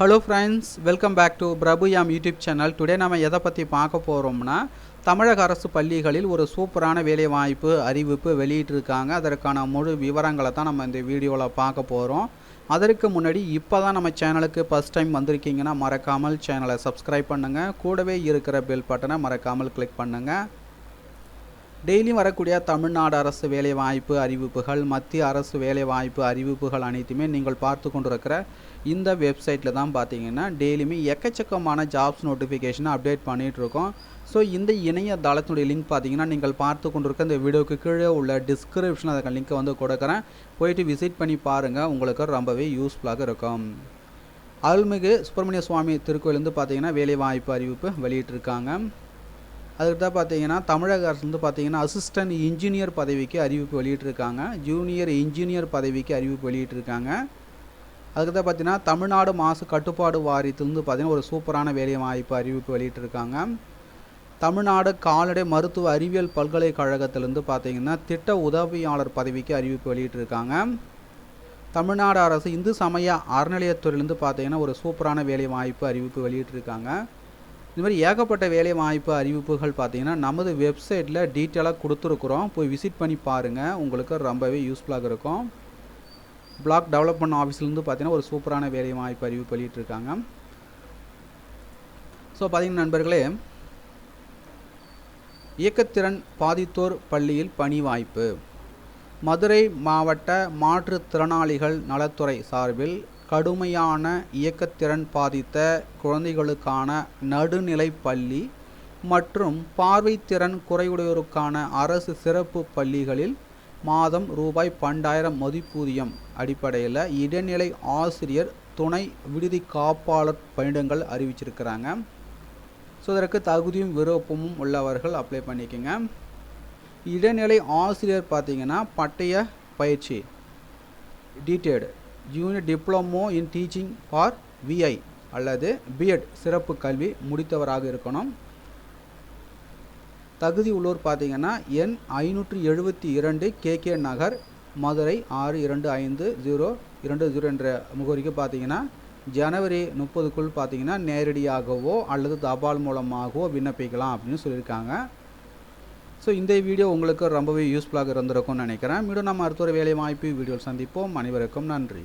Hello friends welcome back to பிரபுயாம் YouTube channel today நம்ம எதை பற்றி பார்க்க போகிறோம்னா தமிழக அரசு பள்ளிகளில் ஒரு சூப்பரான வேலைவாய்ப்பு அறிவிப்பு வெளியிட்டிருக்காங்க. அதற்கான முழு விவரங்களை தான் நம்ம இந்த வீடியோவில் பார்க்க போகிறோம் அதற்கு முன்னாடி இப்போ தான் நம்ம சேனலுக்கு ஃபஸ்ட் டைம் வந்திருக்கீங்கன்னா மறக்காமல் சேனலை சப்ஸ்கிரைப் பண்ணுங்கள் கூடவே இருக்கிற பெல் பட்டனை மறக்காமல் கிளிக் பண்ணுங்கள் டெய்லியும் வரக்கூடிய தமிழ்நாடு அரசு வேலைவாய்ப்பு அறிவிப்புகள் மத்திய அரசு வேலைவாய்ப்பு அறிவிப்புகள் அனைத்துமே நீங்கள் பார்த்து கொண்டிருக்கிற இந்த வெப்சைட்டில் தான் பார்த்தீங்கன்னா டெய்லியுமே எக்கச்சக்கமான ஜாப்ஸ் நோட்டிஃபிகேஷனை அப்டேட் பண்ணிகிட்டு இருக்கோம் ஸோ இந்த இணையதளத்தினுடைய லிங்க் பார்த்தீங்கன்னா நீங்கள் பார்த்து கொண்டிருக்க இந்த வீடியோக்கு கீழே உள்ள டிஸ்கிரிப்ஷன் அதுக்கு லிங்க்கை வந்து கொடுக்குறேன். போயிட்டு விசிட் பண்ணி பாருங்கள் உங்களுக்கு ரொம்பவே யூஸ்ஃபுல்லாக இருக்கும். அருள்மிகு சுப்பிரமணிய சுவாமி திருக்கோயிலேருந்து பார்த்தீங்கன்னா வேலைவாய்ப்பு அறிவிப்பு வெளியிட்டிருக்காங்க. அதுக்கு தான் பார்த்தீங்கன்னா தமிழக அரசு வந்து பார்த்தீங்கன்னா அசிஸ்டன்ட் இன்ஜினியர் பதவிக்கு அறிவிப்பு வெளியிட்டிருக்காங்க. ஜூனியர் இன்ஜினியர் பதவிக்கு அறிவிப்பு வெளியிட்டிருக்காங்க. அதுக்கு தான் பார்த்தீங்கன்னா தமிழ்நாடு மாசு கட்டுப்பாடு வாரியத்திலிருந்து பார்த்தீங்கன்னா ஒரு சூப்பரான வேலை வாய்ப்பு அறிவிப்பு வெளியிட்டிருக்காங்க. தமிழ்நாடு கால்நடை மருத்துவ அறிவியல் பல்கலைக்கழகத்திலேருந்து பார்த்தீங்கன்னா திட்ட உதவியாளர் பதவிக்கு அறிவிப்பு வெளியிட்டிருக்காங்க. தமிழ்நாடு அரசு இந்து சமய அறநிலையத்துறையிலேருந்து பார்த்தீங்கன்னா ஒரு சூப்பரான வேலை வாய்ப்பு அறிவிப்பு வெளியிட்டிருக்காங்க. இது மாதிரி ஏகப்பட்ட வேலை வாய்ப்பு அறிவிப்புகள் பார்த்தீங்கன்னா நமது வெப்சைட்டில் டீட்டெயிலாக கொடுத்துருக்குறோம். போய் விசிட் பண்ணி பாருங்கள் உங்களுக்கு ரொம்பவே யூஸ்ஃபுல்லாக இருக்கும். பிளாக் டெவலப்மெண்ட் ஆஃபீஸ்லேருந்து பார்த்தீங்கன்னா ஒரு சூப்பரான வேலை வாய்ப்பு அறிவிப்பு வெளியிட்டிருக்காங்க. ஸோ பார்த்தீங்கன்னா நண்பர்களே இயக்கத்திறன் பாதித்தோர் பள்ளியில் பணி வாய்ப்பு மதுரை மாவட்ட மாற்றுத்திறனாளிகள் நலத்துறை சார்பில் கடுமையான இயக்கத்திறன் பாதித்த குழந்தைகளுக்கான நடுநிலைப் பள்ளி மற்றும் பார்வைத்திறன் குறைவுடையோருக்கான அரசு சிறப்பு பள்ளிகளில் மாதம் ரூபாய் பன்னெண்டாயிரம் மதிப்பூதியம் அடிப்படையில் இடைநிலை ஆசிரியர் துணை விடுதி காப்பாளர் பணியிடங்கள் அறிவிச்சிருக்கிறாங்க. ஸோ இதற்கு தகுதியும் விருப்பமும் உள்ளவர்கள் அப்ளை பண்ணிக்கோங்க. இடைநிலை ஆசிரியர் பார்த்தீங்கன்னா பட்டய பயிற்சி டீட்டெய்டு junior diploma in teaching for VI அல்லது பிஎட் சிறப்பு கல்வி முடித்தவராக இருக்கணும். தகுதி உள்ளோர் பார்த்தீங்கன்னா எண் ஐநூற்றி எழுபத்தி இரண்டு கேகே நகர் மதுரை ஆறு இரண்டு ஐந்து ஜீரோ இரண்டு ஜீரோ என்ற முகவரிக்கு பார்த்தீங்கன்னா ஜனவரி முப்பதுக்குள் பார்த்தீங்கன்னா நேரடியாகவோ அல்லது தபால் மூலமாகவோ விண்ணப்பிக்கலாம் அப்படின்னு சொல்லியிருக்காங்க. ஸோ இந்த வீடியோ உங்களுக்கு ரொம்பவே யூஸ்ஃபுல்லாக இருந்திருக்கும்னு நினைக்கிறேன். மீண்டும் நம்ம அடுத்த ஒரு வேலை வாய்ப்பு வீடியோ சந்திப்போம். அனைவருக்கும் நன்றி.